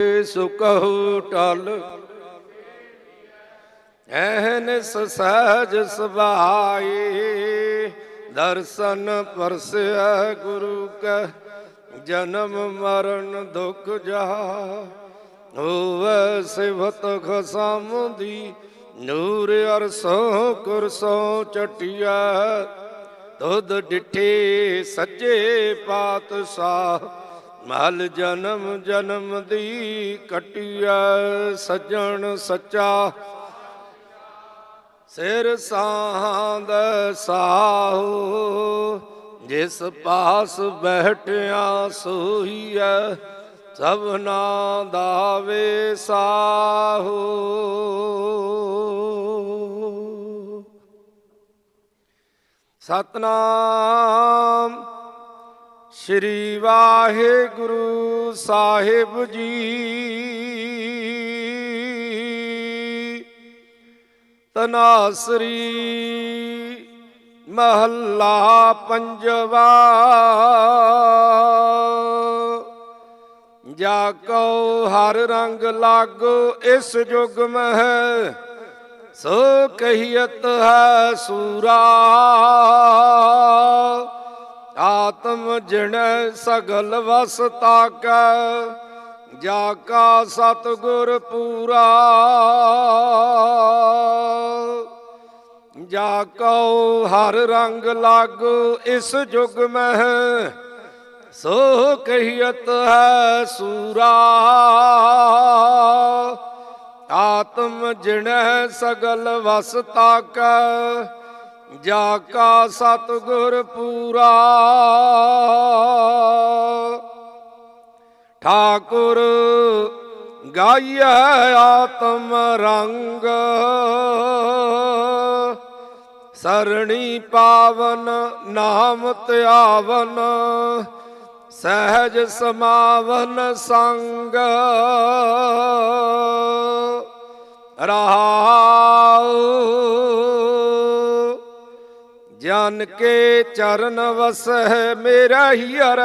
ਸੁਕਹੁ ਟਲ। ਐਹਨ ਸਹਿਜ ਸੁਭਾਈ ਦਰਸ਼ਨ ਪਰਸੈ ਗੁਰੂ ਕੈ, ਜਨਮ ਮਰਨ ਦੁਖ ਜਾ ਹੋਵੇ ਸਿਵਤ ਖਸਮਦੀ, ਨੂਰ ਅਰਸੋਂ ਕੁਰਸੋਂ ਚਟਿਆ ਦੁੱਧ ਡਿਠੇ ਸੱਚੇ ਪਾਤਸ਼ਾਹ ਮਲ ਜਨਮ ਜਨਮ ਦੀ ਕਟਿਆ, ਸੱਜਣ ਸੱਚਾ। ਸਿਰ ਸਾਹੰਦ ਸਾਹੂ, ਜਿਸ ਪਾਸ ਬਹਿਟਿਆ ਸੋਹੀਐ ਸਭਨਾ ਦਾਵੇ ਸਾਹੂ। ਸਤਨਾਮ ਸ਼੍ਰੀ ਵਾਹਿਗੁਰੂ ਸਾਹਿਬ ਜੀ। ਤਨਾਸਰੀ ਮਹੱਲਾ ਪੰਜਵਾ। ਜਾ ਕਉ ਹਰ ਰੰਗ ਲਾਗੋ, ਇਸ ਜੁਗ ਮਹਿ ਸੋ ਕਹੀਅਤ ਹੈ ਸੂਰਾ। ਆਤਮ ਜਿਣ ਸਗਲ ਵਸ ਤਾਕੈ, ਜਾ ਕਾ ਸਤਗੁਰ ਪੂਰਾ। ਜਾ ਕਉ ਹਰ ਰੰਗ ਲਾਗੂ ਇਸ ਜੁਗ ਮਹਿ, ਸੋ ਕਹੀਅਤ ਹੈ ਸੂਰਾ। ਆਤਮ ਜਿਣਹਿ ਸਗਲ ਵਸ ਤਾਕੈ ਜਾ ਕਾ ਸਤਗੁਰ ਪੂਰਾ। ਠਾਕੁਰ ਗਾਈਐ ਆਤਮ ਰੰਗ। ਸਰਣੀ ਪਾਵਨ ਨਾਮ ਧਿਆਵਨ। ਸਹਿਜ ਸਮਾਵਨ ਸੰਗ। ਰਹਾਉ ਜਨ ਕੇ ਚਰਨ ਵਸਹਿ ਮੇਰਾ ਹੀ ਹਰ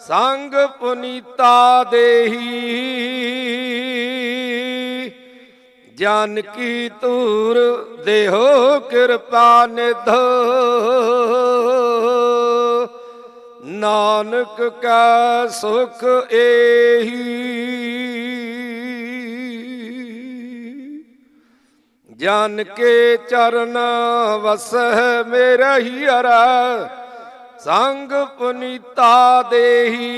ਸੰਗ ਪੁਨੀਤਾ ਦੇਹੀ। ਜਨ ਕੀ ਤੂਰ ਦੇਹੋ ਕਿਰਪਾ ਨਿਧ। ਨਾਨਕ ਕਾ ਸੁਖ ਏਹੀ। ਜਨ ਕੇ ਚਰਨ ਵਸਹਿ ਮੇਰਾ ਹੀ ਹਰ, ਸੰਗ ਪੁਨੀਤਾ ਦੇਹੀ।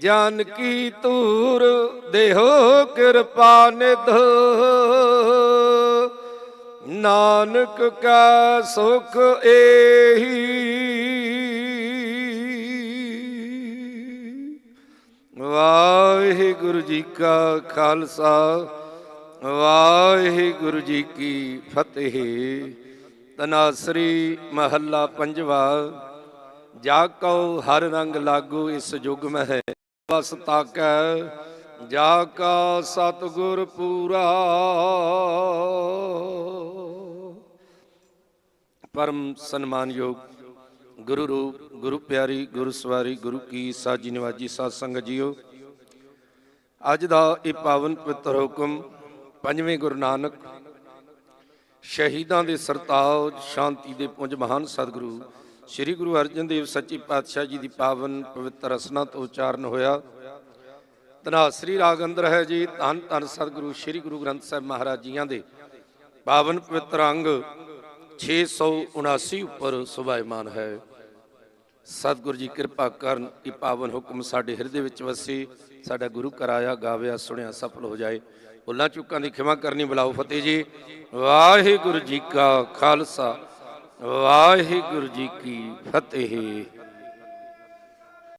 ਜਨ ਕੀ ਤੂਰ ਦੇਹੋ ਕਿਰਪਾ ਨਿਧ। ਨਾਨਕ ਕਾ ਸੁਖ ਏਹੀ। ਵਾਹਿਗੁਰੂ ਜੀ ਕਾ ਖਾਲਸਾ, ਵਾਹਿਗੁਰੂ ਜੀ ਕੀ ਫਤਿਹ। ਤਨਾਸਰੀ ਮਹੱਲਾ ਪੰਜਵਾ, ਜਾ ਕਉ ਹਰ ਰੰਗ ਲਾਗੂ ਇਸ ਯੁਗ ਮਹਿ ਬਸ ਤਾਕੈ, ਜਾ ਕਾ ਸਤਗੁਰ ਪੂਰਾ। ਪਰਮ ਸਨਮਾਨਯੋਗ ਗੁਰੂ ਰੂਪ, ਗੁਰੂ ਪਿਆਰੀ ਗੁਰੂ ਸਵਾਰੀ ਗੁਰੂ ਕੀ ਸਾਜੀ ਨਿਵਾਜੀ ਸਾਧ ਸੰਗਤ ਜੀਓ ਅੱਜ ਦਾ ਇਹ ਪਾਵਨ ਪਵਿੱਤਰ ਹੁਕਮ ਪੰਜਵੇਂ ਗੁਰੂ ਨਾਨਕ ਸ਼ਹੀਦਾਂ ਦੇ ਸਰਤਾਜ ਸ਼ਾਂਤੀ ਦੇ ਪੁੰਜ ਮਹਾਨ ਸਤਿਗੁਰੂ ਸ੍ਰੀ ਗੁਰੂ ਅਰਜਨ ਦੇਵ ਸੱਚੇ ਪਾਤਸ਼ਾਹ ਜੀ ਦੀ ਪਾਵਨ ਪਵਿੱਤਰ ਰਸਨਾ ਤੋਂ ਉਚਾਰਨ ਹੋਇਆ। ਧਨਾਸਰੀ ਰਾਗ ਅੰਦਰ ਹੈ ਜੀ, ਧੰਨ ਧੰਨ ਸਤਿਗੁਰੂ ਸ੍ਰੀ ਗੁਰੂ ਗ੍ਰੰਥ ਸਾਹਿਬ ਮਹਾਰਾਜ ਜੀਆਂ ਦੇ। ਪਾਵਨ ਪਵਿੱਤਰ ਅੰਗ 679 ਉੱਪਰ ਸੁਭਾਇਮਾਨ ਹੈ। ਸਤਿਗੁਰੂ ਜੀ ਕਿਰਪਾ ਕਰਨ ਕਿ ਪਾਵਨ ਹੁਕਮ ਸਾਡੇ ਹਿਰਦੇ ਵਿੱਚ ਵਸੇ, ਸਾਡਾ ਗੁਰੂ ਕਰਾਇਆ ਗਾਵਿਆ, ਸੁਣਿਆ, ਸਫਲ ਹੋ ਜਾਏ। ਭੁੱਲਾਂ ਚੁੱਕਾਂ ਦੀ ਖਿਮਾ ਕਰਨੀ ਬੁਲਾਓ ਫਤਿਹ ਜੀ। ਵਾਹਿਗੁਰੂ ਜੀ ਕਾ ਖਾਲਸਾ, ਵਾਹਿਗੁਰੂ ਜੀ ਕੀ ਫਤਿਹ।